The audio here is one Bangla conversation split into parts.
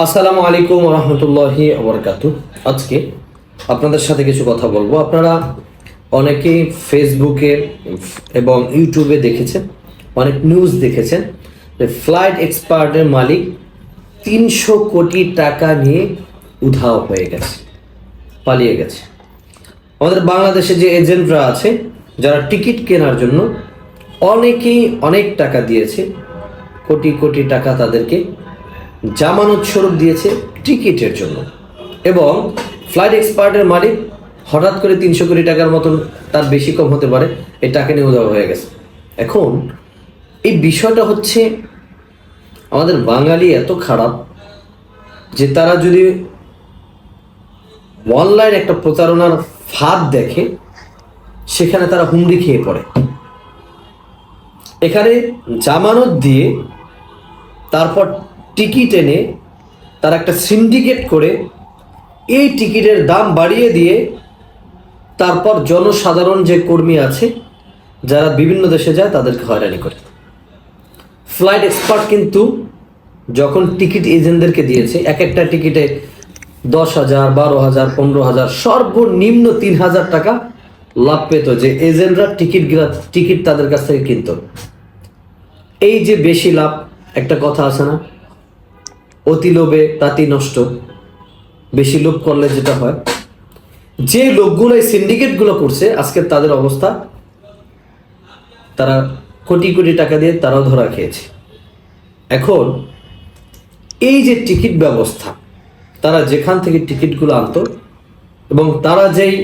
আসসালামু আলাইকুম রহমতুল্লাহি আবরকাতু আজকে আপনাদের সাথে কিছু কথা বলব। আপনারা অনেকেই ফেসবুকে এবং ইউটিউবে দেখেছেন, অনেক নিউজ দেখেছেন যে ফ্লাইট এক্সপার্টের মালিক তিনশো কোটি টাকা নিয়ে উধাও হয়ে গেছে, পালিয়ে গেছে। আমাদের বাংলাদেশে যে এজেন্টরা আছে, যারা টিকিট কেনার জন্য অনেকেই অনেক টাকা দিয়েছে, কোটি কোটি টাকা তাদেরকে জামানত স্বরূপ দিয়েছে টিকিটের জন্য। এবং ফ্লাইট এক্সপার্টের মালিক হঠাৎ করে তিনশো কোটি টাকার মতন তার বেশি কম হতে পারে, এই টাকা নিয়ে উধাও হয়ে গেছে। এখন এই বিষয়টা হচ্ছে আমাদের বাঙালি এত খারাপ যে তারা যদি অনলাইন একটা প্রতারণার ফাঁদ দেখে, সেখানে তারা হুমড়ি খেয়ে পড়ে। এখানে জামানত দিয়ে তারপর টিকিট এনে তারা একটা সিন্ডিকেট করে এই টিকিটের দাম বাড়িয়ে দিয়ে তারপর জনসাধারণ যে কর্মী আছে, যারা বিভিন্ন দেশে যায় তাদেরকে হয়রানি করে। ফ্লাইট এক্সপার্ট কিন্তু যখন টিকিট এজেন্টদেরকে দিয়েছে, এক একটা টিকিটে দশ হাজার, বারো হাজার, পনেরো হাজার, সর্বনিম্ন তিন হাজার টাকা লাভ পেত যে এজেন্টরা টিকিট টিকিট তাদের কাছ থেকে কিনত। এই যে বেশি লাভ, একটা কথা আছে না অতি লোভে তাতি নষ্ট। বেশি লোভ করলে যেটা হয়, যে লোকগুলো এই সিন্ডিকেটগুলো করছে, আজকে তাদের অবস্থা, তারা কোটি কোটি টাকা দিয়ে তারাও ধরা খেয়েছে। এখন, এই যে টিকিট ব্যবস্থা, তারা যেখান থেকে টিকিটগুলো আনতো, এবং তারা যেই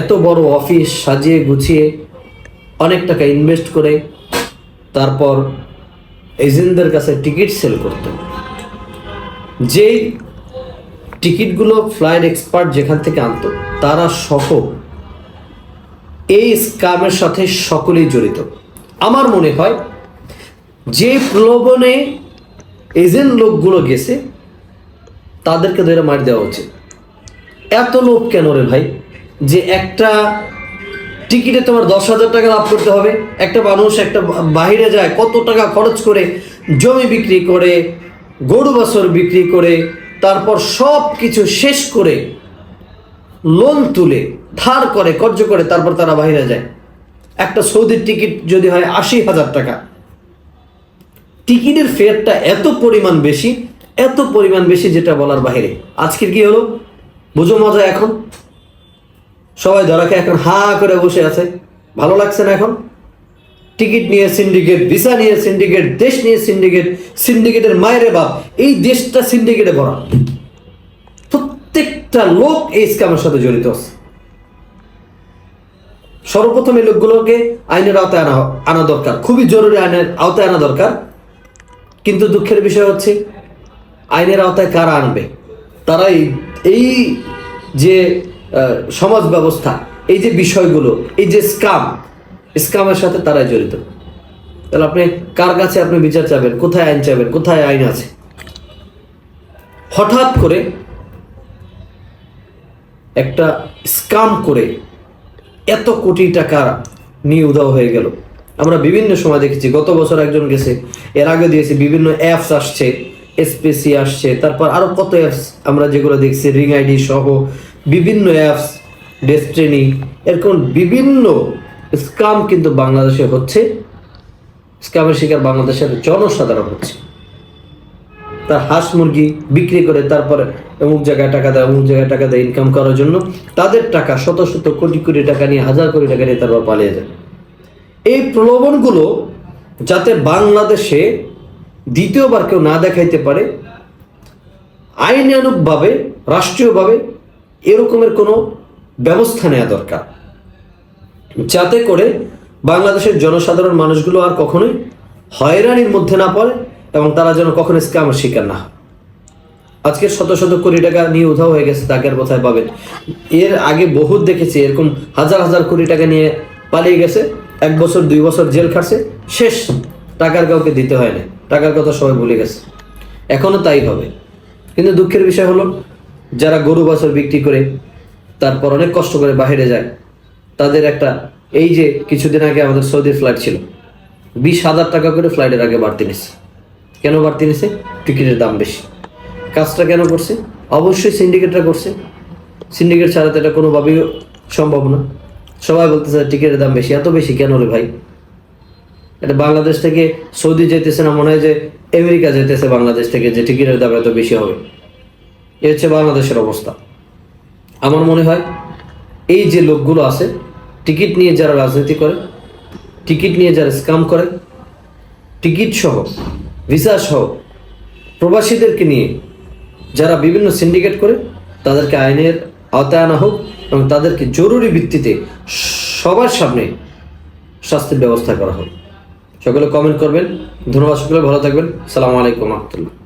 এত বড় অফিস সাজিয়ে গুছিয়ে অনেক টাকা ইনভেস্ট করে, তারপর এজেন্টদের কাছে টিকিট সেল করতো। যেই টিকিটগুলো ফ্লাইট এক্সপার্ট যেখান থেকে আনতো, তারা সহ এই স্কামের সাথে সকলেই জড়িত। আমার মনে হয় যে প্রলোভনে এজেন্ট লোকগুলো গেছে, তাদেরকে ধরে মার দেওয়া উচিত। এত লোক কেন রে ভাই? যে একটা টিকিটে তোমার দশ হাজার টাকা লাভ করতে হবে, একটা মানুষ একটা বাইরে যায়, কত টাকা খরচ করে জমি বিক্রি করে গরু বাছর বিক্রি করে, তারপর সব কিছু শেষ করে লোন তুলে, ধার করে কর্য করে, তারপর তারা বাইরে যায়। একটা সৌদির টিকিট যদি হয় আশি হাজার টাকা। টিকিটের ফেয়ারটা এত পরিমাণ বেশি, এত পরিমাণ বেশি যেটা বলার বাইরে। আজকের কি হলো? বুঝো মজা এখন। সবাই ধরাকে এখন হা করে বসে আছে। ভালো লাগছে না এখন? টিকিট নিয়ে সিন্ডিকেট ভিসা নিয়ে সিন্ডিকেট দেশ নিয়ে সিন্ডিকেট সিন্ডিকেটের মায়ের বাপ, এই দেশটা সিন্ডিকেটে ভরা। প্রত্যেকটা লোক এই স্ক্যামের সাথে জড়িত আছে। সর্বপ্রথম এই লোকগুলোকে আইনের আওতায় আনা আনা দরকার। খুবই জরুরি আইনের আওতায় আনা দরকার। কিন্তু দুঃখের বিষয় হচ্ছে, আইনের আওতায় কারা আনবে? তারা এই- যে সমাজ ব্যবস্থা, এই যে বিষয়গুলো, এই যে স্কাম স্কামের সাথে তারাই জড়িত। তাহলে আপনি কার কাছে আপনি বিচার চাবেন কোথায় আইন চাবেন কোথায় আইন আছে? হঠাৎ করে একটা স্কাম করে এত কোটি টাকা নিয়ে উধাও হয়ে গেল। আমরা বিভিন্ন সময় দেখেছি, গত বছর একজন গেছে, এর আগে দিয়েছি, বিভিন্ন অ্যাপস আসছে এসপিসি আসছে, তারপর আরও কত অ্যাপস আমরা যেগুলো দেখছি রিং আইডি সহ বিভিন্ন অ্যাপস ডেস্টিনি এরকম বিভিন্ন স্কাম কিন্তু বাংলাদেশে হচ্ছে, স্কামের শিকার বাংলাদেশের জনসাধারণ হচ্ছে। তার হাঁস মুরগি বিক্রি করে তারপরে অমুক জায়গায় টাকা দেয়, অমুক জায়গায় টাকা দেয় ইনকাম করার জন্য। তাদের টাকা শত শত কোটি কোটি টাকা নিয়ে, হাজার কোটি টাকা নিয়ে তারপর পালিয়ে যায়। এই প্রলোভনগুলো যাতে বাংলাদেশে দ্বিতীয়বার কেউ না দেখাইতে পারে, আইনানুগভাবে, রাষ্ট্রীয়ভাবে এরকমের কোনো ব্যবস্থা নেওয়া দরকার। যাতে করে বাংলাদেশের জনসাধারণ মানুষগুলো আর কখনোই হয়রানির মধ্যে না পড়ে এবং তারা যেন কখনো স্ক্যামের শিকার না আজকের শত শত কোটি টাকা নিয়ে উধাও হয়ে গেছে তাকে আর কোথায় পাবেন এর আগে বহুত দেখেছি, এরকম হাজার হাজার কোটি টাকা নিয়ে পালিয়ে গেছে, এক বছর, দুই বছর জেল খাটছে, শেষ। টাকার কাউকে দিতে হয় না, টাকার কথা সবাই ভুলে গেছে। এখনও তাই হবে। কিন্তু দুঃখের বিষয় হলো, যারা গরু, বছর বিক্রি করে, তারপর অনেক কষ্ট করে বাইরে যায় তাদের একটা, এই যে কিছুদিন আগে আমাদের সৌদির ফ্লাইট ছিল, বিশ হাজার টাকা করে ফ্লাইটের আগে বাড়তি নিছে। কেন বাড়তি নিছে? টিকিটের দাম বেশি। কাজটা কেন করছে? অবশ্যই সিন্ডিকেটরা করছে। সিন্ডিকেট ছাড়া তো এটা কোনোভাবেই সম্ভব না। সবাই বলতেছে টিকিটের দাম বেশি, এত বেশি কেন রে ভাই? এটা বাংলাদেশ থেকে সৌদি যেতেছে না, মনে হয় যে আমেরিকা যেতেছে বাংলাদেশ থেকে যে টিকিটের দাম এত বেশি হবে। এ হচ্ছে বাংলাদেশের অবস্থা। আমার মনে হয় এই যে লোকগুলো আছে টিকিট নিয়ে যারা রাজনীতি করে, টিকিট নিয়ে যারা স্কাম করে, টিকিট সহ, ভিসা সহ প্রবাসীদেরকে নিয়ে যারা বিভিন্ন সিন্ডিকেট করে, তাদেরকে আইনের আওতায় আনা হোক এবং তাদেরকে জরুরি ভিত্তিতে সবার সামনে শাস্তির ব্যবস্থা করা হোক। সকলে কমেন্ট করবেন। ধন্যবাদ সকলে, ভালো থাকবেন। সালামু আলাইকুম রহমতুল্লাহ।